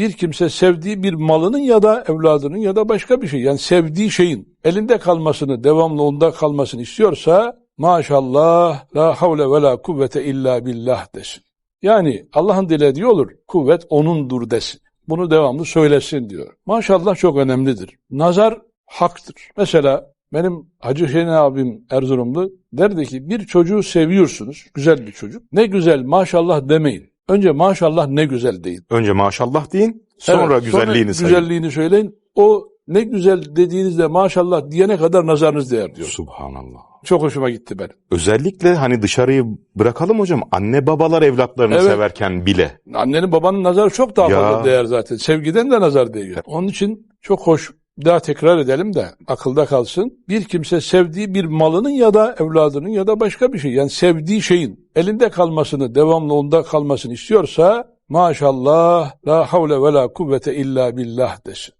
Bir kimse sevdiği bir malının ya da evladının ya da başka bir şey yani sevdiği şeyin elinde kalmasını, devamlı onda kalmasını istiyorsa maşallah la havle ve la kuvvete illa billah desin. Yani Allah'ın dilediği olur. Kuvvet onundur desin. Bunu devamlı söylesin diyor. Maşallah çok önemlidir. Nazar haktır. Mesela benim Hacı Hüseyin abim Erzurumlu derdi ki bir çocuğu seviyorsunuz. Güzel bir çocuk. Ne güzel maşallah demeyin. Önce maşallah ne güzel deyin. Önce maşallah deyin, sonra Evet, güzelliğini sayın. güzelliğini söyleyin. O ne güzel dediğinizde maşallah diyene kadar nazarınız değer diyor. Subhanallah. Çok hoşuma gitti benim. Özellikle hani dışarıyı bırakalım hocam. Anne babalar evlatlarını Evet. severken bile. Annenin babanın nazarı çok daha Ya. fazla değer zaten. Sevgiden de nazar değer. Onun için çok hoş. Daha tekrar edelim de akılda kalsın. Bir kimse sevdiği bir malının ya da evladının ya da başka bir şey yani sevdiği şeyin elinde kalmasını, devamlı onda kalmasını istiyorsa maşallah la havle ve la kuvvete illa billah desin.